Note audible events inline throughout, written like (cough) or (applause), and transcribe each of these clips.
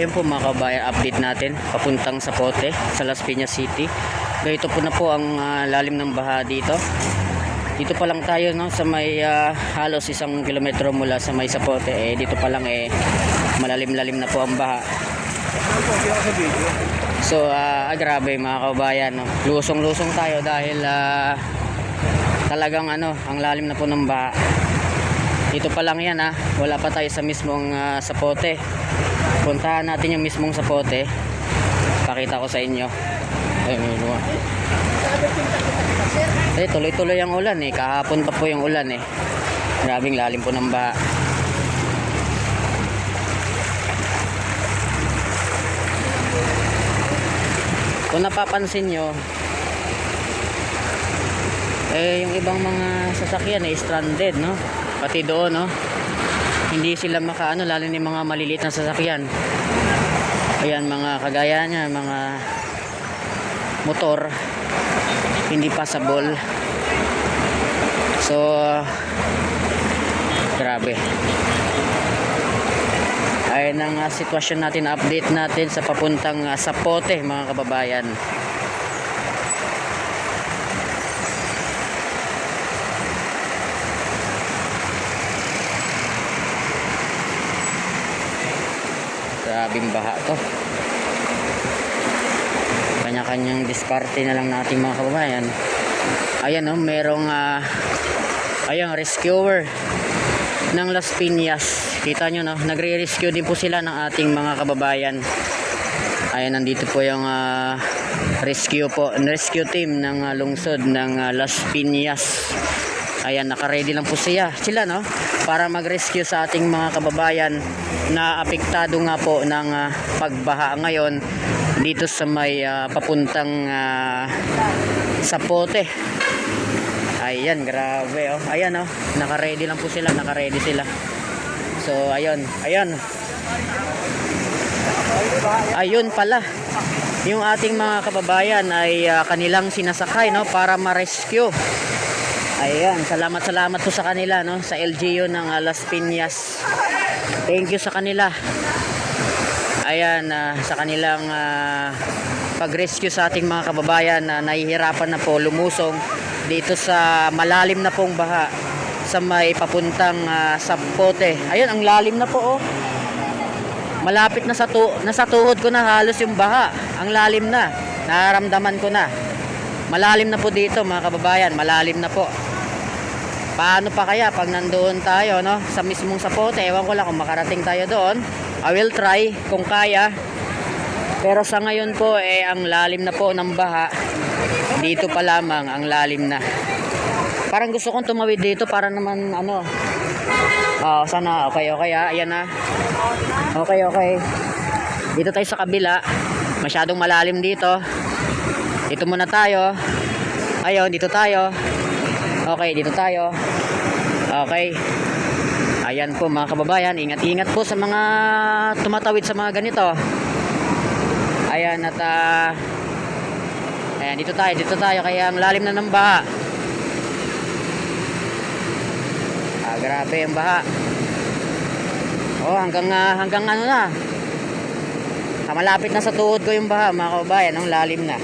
Ayun po mga kabayan, update natin papuntang sa Pote, sa Las Piñas City. Ganito po na po ang ah, lalim ng baha dito. Dito pa lang tayo no sa may ah, halos isang kilometro mula sa may Sapote eh dito pa lang eh malalim-lalim na po ang baha. So ah, ah, grabe mga kabayan no. Lusong-lusong tayo dahil ah, talagang ano, ang lalim na po ng baha. Dito pa lang yan ha. Wala pa tayo sa mismong ah, Sapote. Puntahan natin yung mismong Sapote. Pakita ko sa inyo. Ayun, ayun, ayun. Eh, tuloy-tuloy ang ulan eh. Kahapon pa po yung ulan eh. Grabing lalim po ng baha. Kung napapansin nyo, eh, yung ibang mga sasakyan eh, stranded, no? Pati doon, no? Hindi sila makaano, lalo ni mga maliliit na sasakyan. Ayan, mga kagaya niya, mga motor, hindi passable. So, grabe. Ayan ang ah, sitwasyon natin, update natin sa papuntang ah, Sapote, mga kababayan. Grabing baha to. Kanya-kanyang diskarte na lang natin mga kababayan. Ayan oh, merong ah, ayan, rescuer ng Las Piñas. Kita nyo no, nagre-rescue din po sila ng ating mga kababayan. Ayan, nandito po yung ah, rescue po, rescue team ng ah, lungsod ng ah, Las Piñas. Ayan, naka-ready lang po siya. Sila, no? Para mag-rescue sa ating mga kababayan na apektado nga po ng ah, pagbaha ngayon dito sa may ah, papuntang ah, Sapote. Ayan, grabe oh. Ayan oh, naka-ready lang po sila, naka-ready sila. So, ayun, ayun. Ayun pala. Yung ating mga kababayan ay ah, kanilang sinasakay no para ma-rescue. Ayan, salamat salamat po sa kanila no sa LGU ng ah, Las Piñas. Thank you sa kanila. Ayan, ah, sa kanilang ah, pag-rescue sa ating mga kababayan na nahihirapan na po lumusong dito sa malalim na pong baha sa may papuntang ah, Sapote. Ayun, ang lalim na po oh. Malapit na sa tu nasa tuhod ko na halos yung baha. Ang lalim na. Nararamdaman ko na. Malalim na po dito mga kababayan, malalim na po. Paano pa kaya pag nandoon tayo no sa mismong Sapote? Ewan ko lang kung makarating tayo doon. I will try kung kaya. Pero sa ngayon po eh ang lalim na po ng baha. Dito pa lamang ang lalim na. Parang gusto kong tumawid dito para naman ano. Oh, sana okay okay ah. Ayan na. Okay okay. Dito tayo sa kabila. Masyadong malalim dito. Dito muna tayo. Ayun, dito tayo. Okay, dito tayo. Okay. Ayan po mga kababayan, ingat-ingat po sa mga tumatawid sa mga ganito. Ayan at ah, Ayan, dito tayo, dito tayo kaya ang lalim na ng baha. Ah, grabe ang baha. Oh, hanggang ah, hanggang ano na. Ah, malapit na sa tuhod ko yung baha, mga kababayan, ang lalim na.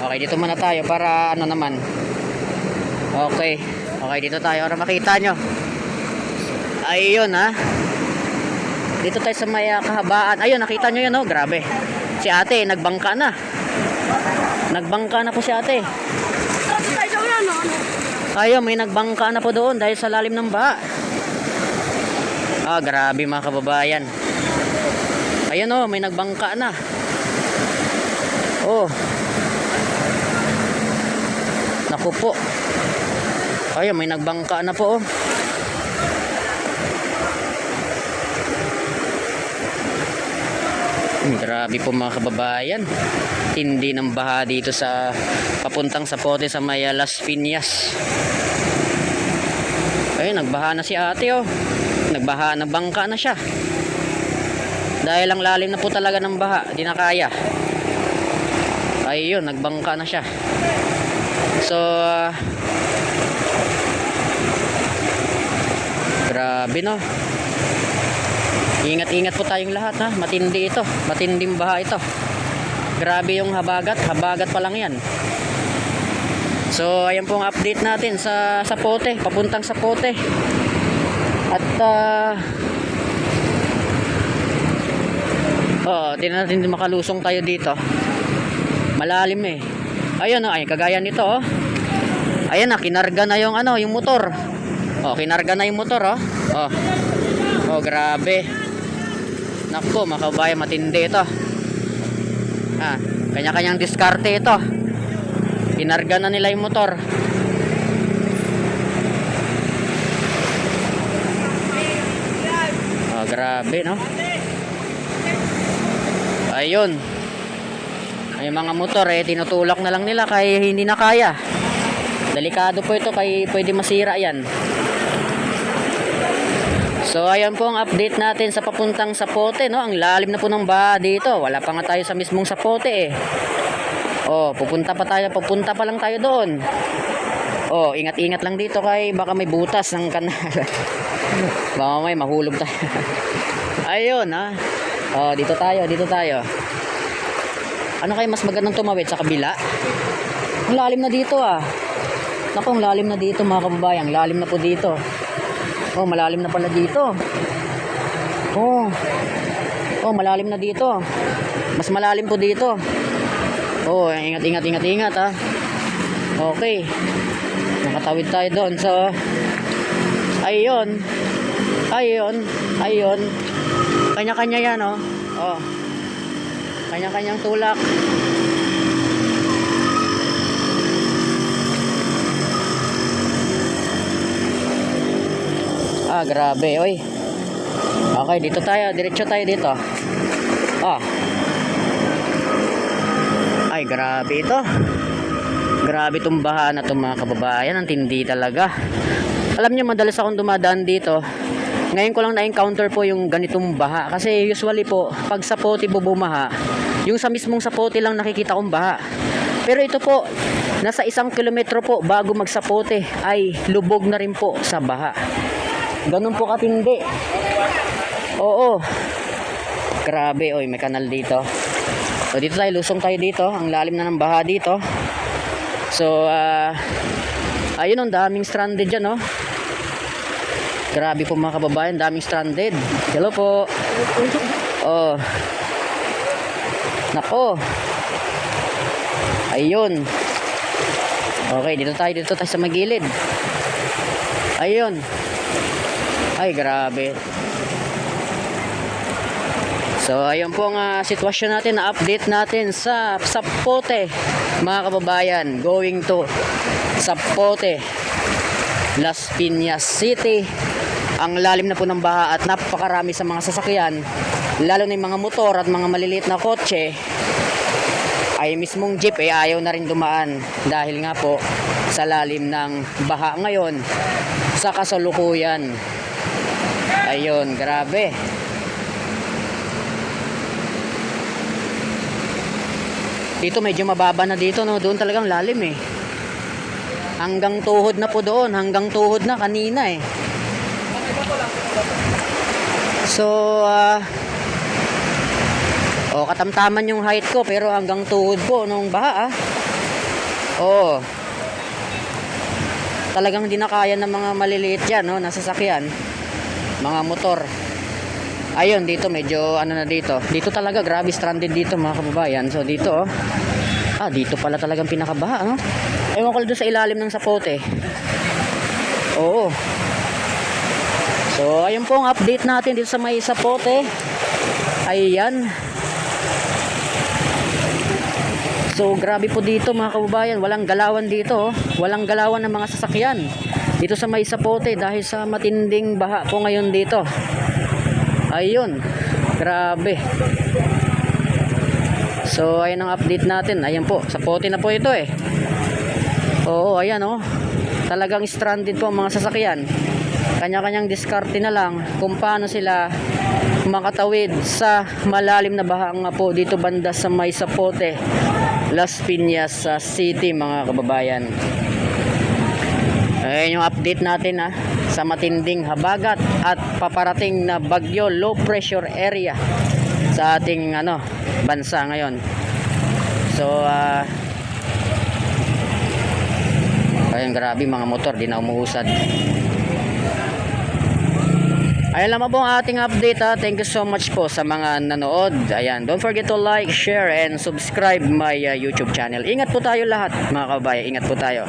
Okay, dito muna tayo para ano naman. Okay. Okay, dito tayo para makita nyo. Ayun ha. Dito tayo sa may ah, kahabaan. Ayun, nakita nyo yun oh. Grabe. Si ate, nagbangka na. Nagbangka na po si ate. Ayun, may nagbangka na po doon dahil sa lalim ng baha. Ah, grabe mga kababayan. Ayun oh, may nagbangka na. Oh. Naku po. Ayun, may nagbangka na po oh. Hmm, grabe po mga kababayan. Tindi ng baha dito sa papuntang sa pote sa Maya Las Piñas. Ayun, nagbaha na si ate oh. Nagbaha, nagbangka na siya. Dahil ang lalim na po talaga ng baha, di na kaya. Ayun, nagbangka na siya. So, ah, grabe no. Ingat-ingat po tayong lahat ha. Matindi ito. Matinding baha ito. Grabe yung habagat. Habagat pa lang yan. So, ayan po ang update natin sa Sapote. Papuntang Sapote. At, ah... oh, tingnan natin makalusong tayo dito. Malalim eh. Ayun oh, ay kagaya nito oh. Ayan na, kinarga na yung ano, yung motor. Oh, kinarga na yung motor oh. Oh. Oh, grabe. Nako, makabaya matindi ito. Ah, kanya-kanyang diskarte ito. Kinarga na nila yung motor. Oh, grabe, no? Ayun. May mga motor eh, tinutulak na lang nila kaya hindi na kaya. Delikado po ito kay pwede masira yan. So ayan po ang update natin sa papuntang Sapote, no? Ang lalim na po ng baha dito. Wala pa nga tayo sa mismong Sapote eh. Oh, pupunta pa tayo, pupunta pa lang tayo doon. Oh, ingat-ingat lang dito kay baka may butas ng kanal. (laughs) baka may mahulog tayo. (laughs) Ayun, ha. Oh, dito tayo, dito tayo. Ano kaya mas magandang tumawid sa kabila? Ang lalim na dito ah. Naku, ang lalim na dito mga kababayan. Lalim na po dito. Oh, malalim na pala dito. Oh. Oh, malalim na dito. Mas malalim po dito. Oh, ingat, ingat, ingat, ingat ah. Okay. Nakatawid tayo doon. So, ayun. Ayun. Ayun. Kanya-kanya yan oh. Oh. Kanya-kanyang tulak. Ah, grabe, oy. Okay, dito tayo, diretso tayo dito. Ah. Ay, grabe ito. Grabe itong baha na itong mga kababayan. Ang tindi talaga. Alam niyo, madalas akong dumadaan dito. Ngayon ko lang na-encounter po yung ganitong baha. Kasi usually po, pag sa pote po bumaha, yung sa mismong sa pote lang nakikita kong baha. Pero ito po, nasa isang kilometro po bago magsapote ay lubog na rin po sa baha. Ganun po katindi. Oo. Grabe, oy, may kanal dito. So dito tayo, lusong tayo dito. Ang lalim na ng baha dito. So, ah, ayun, ang daming stranded dyan, no? Grabe po mga kababayan, daming stranded. Hello po. Oh. Nako. Ayun. Okay, dito tayo, dito tayo sa magilid. Ayun. Ay, grabe. So, ayun po ang ah, sitwasyon natin, na update natin sa Sapote, mga kababayan, going to Sapote, Las Piñas City. Ang lalim na po ng baha at napakarami sa mga sasakyan, lalo na yung mga motor at mga maliliit na kotse, ay mismong jeep ay ayaw na rin dumaan dahil nga po sa lalim ng baha ngayon sa kasalukuyan. Ayun, grabe. Dito medyo mababa na dito, no? Doon talagang lalim eh. Hanggang tuhod na po doon, hanggang tuhod na kanina eh. So, ah Oh, katamtaman yung height ko pero hanggang tuhod po nung baha ah. Oh. Talagang hindi na kaya ng mga maliliit yan, no, nasasakyan. Mga motor. Ayun, dito medyo ano na dito. Dito talaga grabe stranded dito mga kababayan. So dito oh. Ah, dito pala talagang pinakabaha, no? Ewan ko doon sa ilalim ng sapote. Oo. So, ayun po ang update natin dito sa may sapote. Ayan. So grabe po dito mga kababayan, walang galawan dito, oh. walang galawan ng mga sasakyan. Dito sa may sapote dahil sa matinding baha po ngayon dito. Ayun, grabe. So ayan ang update natin. Ayan po, sapote na po ito eh. Oo, ayan oh. Talagang stranded po ang mga sasakyan. Kanya-kanyang diskarte na lang kung paano sila makatawid sa malalim na baha nga po dito banda sa may sapote. Las Piñas sa city mga kababayan. Ayan yung update natin ah. sa matinding habagat at paparating na bagyo low pressure area sa ating ano bansa ngayon. So ah ayun grabe mga motor di na umuusad. Ayan lamang po ang ating update ha. Thank you so much po sa mga nanood. Ayan, don't forget to like, share, and subscribe my uh, YouTube channel. Ingat po tayo lahat mga kababayan. Ingat po tayo.